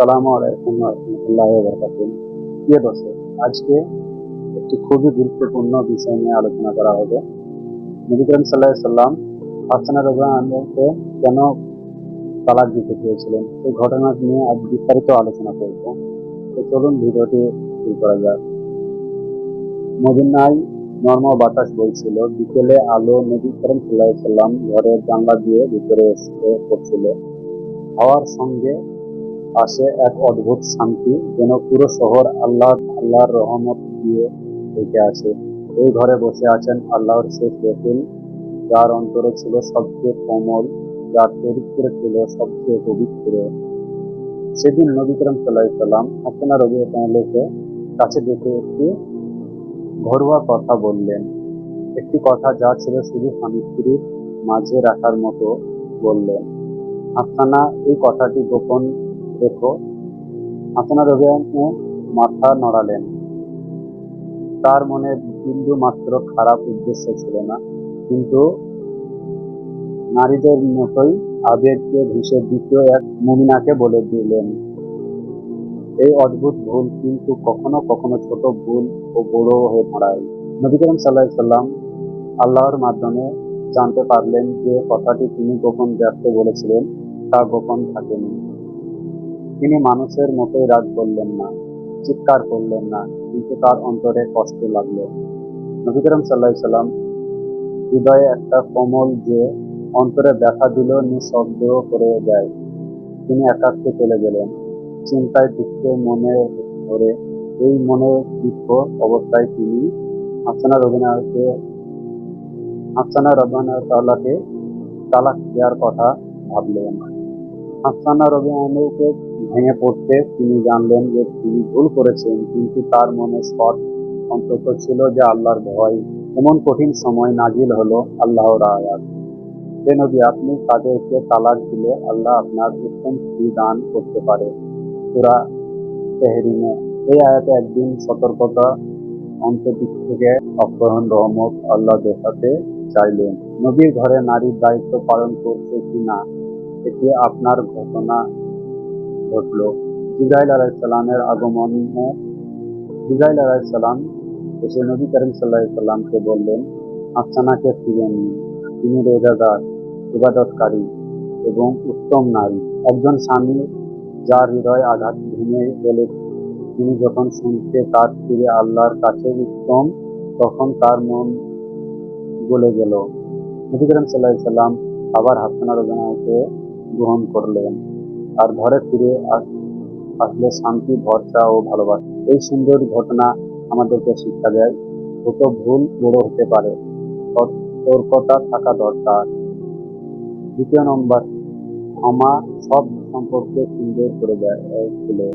আসসালামু আলাইকুম রহমতুল্লাহ প্রিয় দর্শক, আজকে একটি খুবই গুরুত্বপূর্ণ বিষয় নিয়ে আলোচনা করা হবে। সাল্লাহ সাল্লাম হাসানা কেন তালাক দিতে চেয়েছিলেন? সেই ঘটনা নিয়ে আজ বিস্তারিত আলোচনা করব। তো চলুন ভিডিওটি শুরু করা যাক। মদিনায় নর্ম বাতাস বইছিল। বিকেলে আলো নবী করিম সাল্লাহ সাল্লাম ঘরের জানলা দিয়ে ভিতরে এসে পড়ছিল। হওয়ার সঙ্গে আসে এক অদ্ভুত শান্তি যেন পুরো শহর আল্লাহ, আল্লাহর রহমত দিয়ে ঢেকে আছে। এই ঘরে বসে আছেন আল্লাহর শেষ রসুল যার অন্তরে ছিল সবচেয়ে কোমল, যার চরিত্র ছিল সবচেয়ে পবিত্র। সেদিন নবী করিম সাল্লাহ রবি তাহলেকে কাছে দেখে একটি ঘরোয়া কথা বললেন। একটি কথা যা ছিল শুধু স্বামী স্ত্রীর মাঝে রাখার মতো বললেন। হাসানা এই কথাটি গোপন রেখো হাসানা রবিয়ানে মাথা নড়ালেন। তার মনে বিন্দু মাত্র খারাপ উদ্দেশ্য ছিল না, কিন্তু নারীদের মতোই আবেগকে ভেসে দ্বিতীয় এক মুমিনাকে বলে দিলেন। এই অদ্ভুত ভুল কিন্তু কখনো কখনো ছোট ভুল ও বড় হয়ে দাঁড়ায় নবী করিম সাল্লাহ সাল্লাম আল্লাহর মাধ্যমে জানতে পারলেন যে কথাটি তিনি গোপন রাখতে বলেছিলেন, তা গোপন থাকেনি। তিনি মানুষের মতোই রাগ করলেন না, চিৎকার করলেন না, কিন্তু তার অন্তরে কষ্ট লাগল। নবী করিম সাল্লাহ সাল্লাম হৃদয়ে একটা কোমল যে অন্তরে দেখা দিল নিঃশব্দ করে দেয় তিনি একাত্মে চলে গেলেন। চিন্তায় দুঃখে মনে ধরে এই মনে দুঃখ অবস্থায় তিনি হাসানা রবীন্দ্রকে হাসানা রবীন্দ্রকে তালাক দেওয়ার কথা ভাবলেন। হাসানা রবীন্দ্রকে ভেঙে পড়তে তিনি জানলেন যে তিনি ভুল করেছেন, কিন্তু তার মনে স্পট অন্তত ছিল যে আল্লাহর ভয়। এমন কঠিন সময় নাজিল হলো আল্লাহর আয়াত। যে আপনি তাদেরকে তালাক দিলে আল্লাহ আপনার উত্তম স্ত্রী দান করতে পারে। পুরা তেহরিমে এই আয়াতে একদিন সতর্কতা অন্তদিক থেকে অপহরণ রহমত আল্লাহ দেখাতে চাইলেন। নবীর ঘরে নারীর দায়িত্ব পালন করছে কিনা, এটি আপনার ঘটনা ঘটল। জিব্রাইল আলাইসাল্লামের আগমনে জিব্রাইল আলাইসাল্লাম এসে নবী করিম সাল্লাহ সাল্লামকে বললেন, আফসানাকে ফিরে নিন। তিনি রোজাদার, ইবাদতকারী এবং উত্তম নারী। একজন স্বামী যার হৃদয় আঘাত ভেঙে গেলে তিনি যখন শুনতে তার ফিরে আল্লাহর কাছে উত্তম, তখন তার মন গলে গেল। নবী করিম সাল্লাহ সাল্লাম আবার হাসানা রোজানাকে গ্রহণ করলেন। আর ঘরে ফিরে আসলে শান্তি, ভরসা ও ভালোবাসা। এই সুন্দর ঘটনা আমাদেরকে শিক্ষা দেয় ছোট ভুল বড় হতে পারে সতর্কতা থাকা দরকার। দ্বিতীয় নম্বর, ক্ষমা সব সম্পর্কে সুন্দর করে দেয়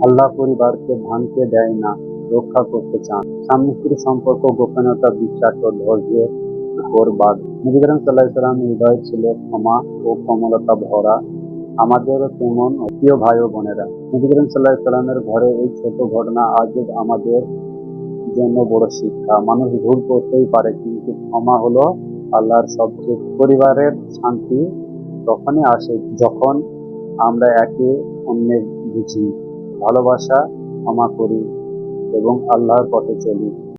আল্লাহ পরিবারকে ভাঙতে দেয় না, রক্ষা করতে চান। স্বামী স্ত্রী সম্পর্ক, গোপনীয়তা, বিশ্বাস ও ধৈর্যের উপর বাদ নবী সাল্লাহ সাল্লাম হৃদয় ছিল ক্ষমা ও কমলতা ভরা আমাদেরও তেমন প্রিয় ভাই ও বোনেরা। নবী করিম সাল্লাহ সাল্লামের ঘরে এই ছোট ঘটনা আজ আমাদের জন্য বড় শিক্ষা। মানুষ ভুল করতেই পারে, কিন্তু ক্ষমা হলো আল্লাহর সবচেয়ে পরিবারের শান্তি তখনই আসে যখন আমরা একে অন্যের বুঝি, ভালোবাসা ক্ষমা করি এবং আল্লাহর পথে চলি।